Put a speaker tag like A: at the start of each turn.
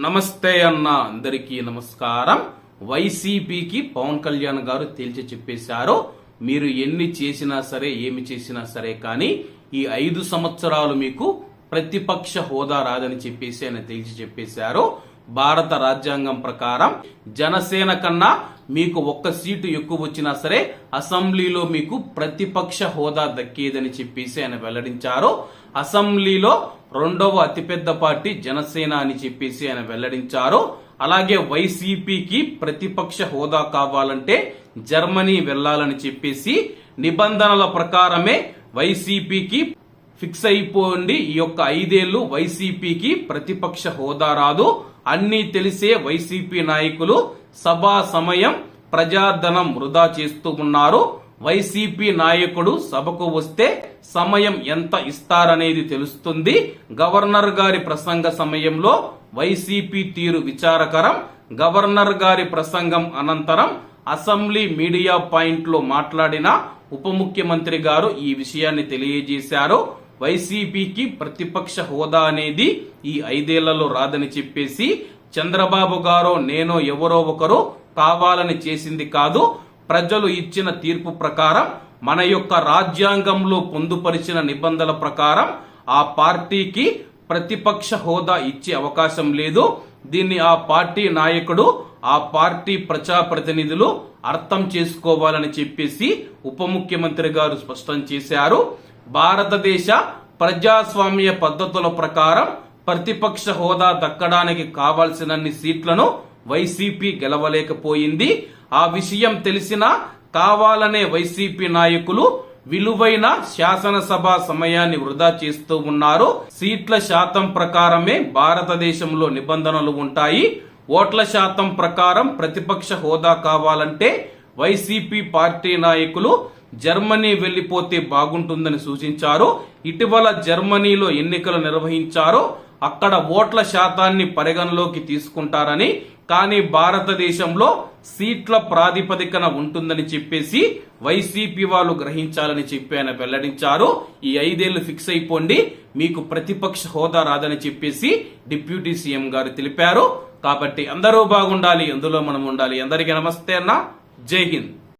A: నమస్తే అన్న అందరికీ నమస్కారం. వైసీపీకి పవన్ కళ్యాణ్ గారు తేల్చి చెప్పేశారు. మీరు ఎన్ని చేసినా సరే ఏమి చేసినా సరే కానీ ఈ ఐదు సంవత్సరాలు మీకు ప్రతిపక్ష హోదా రాదని చెప్పేసి ఆయన తేల్చి చెప్పేశారు. భారత రాజ్యాంగం ప్రకారం జనసేన కన్నా మీకు ఒక్క సీటు ఎక్కువ వచ్చినా సరే అసెంబ్లీలో మీకు ప్రతిపక్ష హోదా దక్కేదని చెప్పేసి ఆయన వెల్లడించారు. అసెంబ్లీలో రెండవ అతిపెద్ద పార్టీ జనసేన అని చెప్పేసి ఆయన వెల్లడించారు. అలాగే వైసీపీకి ప్రతిపక్ష హోదా కావాలంటే జర్మనీ వెళ్ళాలని చెప్పేసి నిబంధనల ప్రకారమే వైసీపీకి ఫిక్స్ అయిపోండి. ఈ యొక్క ఐదేళ్ళు వైసీపీకి ప్రతిపక్ష హోదా రాదు. అన్నీ తెలిసే వైసీపీ నాయకులు సభా సమయం ప్రజాధనం వృధా చేస్తూ ఉన్నారు. వైసీపీ నాయకుడు సభకు వస్తే సమయం ఎంత ఇస్తారనేది తెలుస్తుంది. గవర్నర్ గారి ప్రసంగ సమయంలో వైసీపీ తీరు విచారకరం. గవర్నర్ గారి ప్రసంగం అనంతరం అసెంబ్లీ మీడియా పాయింట్లో మాట్లాడిన ఉప ముఖ్యమంత్రి గారు ఈ విషయాన్ని తెలియజేశారు. వైసీపీకి ప్రతిపక్ష హోదా అనేది ఈ ఐదేళ్ళలో రాదని చెప్పేసి చంద్రబాబు గారో నేనో ఎవరో ఒకరు కావాలని చేసింది కాదు. ప్రజలు ఇచ్చిన తీర్పు ప్రకారం మన యొక్క రాజ్యాంగంలో పొందుపరిచిన నిబంధనల ప్రకారం ఆ పార్టీకి ప్రతిపక్ష హోదా ఇచ్చే అవకాశం లేదు. దీన్ని ఆ పార్టీ నాయకుడు ఆ పార్టీ ప్రజాప్రతినిధులు అర్థం చేసుకోవాలని చెప్పేసి ఉప ముఖ్యమంత్రి గారు స్పష్టం చేశారు. భారతదేశ ప్రజాస్వామ్య పద్ధతుల ప్రకారం ప్రతిపక్ష హోదా దక్కడానికి కావాల్సినన్ని సీట్లను వైసీపీ గెలవలేకపోయింది. ఆ విషయం తెలిసిన కావాలనే వైసీపీ నాయకులు విలువైన శాసనసభ సమయాన్ని వృధా చేస్తూ ఉన్నారు. సీట్ల శాతం ప్రకారమే భారతదేశంలో నిబంధనలు ఉంటాయి. ఓట్ల శాతం ప్రకారం ప్రతిపక్ష హోదా కావాలంటే వైసీపీ పార్టీ నాయకులు జర్మనీ వెళ్ళిపోతే బాగుంటుందని సూచించారు. ఇటీవల జర్మనీలో ఎన్నికలు నిర్వహించారు. అక్కడ ఓట్ల శాతాన్ని పరిగణలోకి తీసుకుంటారని కానీ భారతదేశంలో సీట్ల ప్రాతిపదికన ఉంటుందని చెప్పేసి వైసీపీ వాళ్ళు గ్రహించాలని చెప్పి ఆయన వెల్లడించారు. ఈ ఐదేళ్ళు ఫిక్స్ అయిపోండి మీకు ప్రతిపక్ష హోదా రాదని చెప్పేసి డిప్యూటీ సీఎం గారు తెలిపారు. కాబట్టి అందరూ బాగుండాలి అందులో మనం ఉండాలి. అందరికీ నమస్తే అన్న. జై హింద్.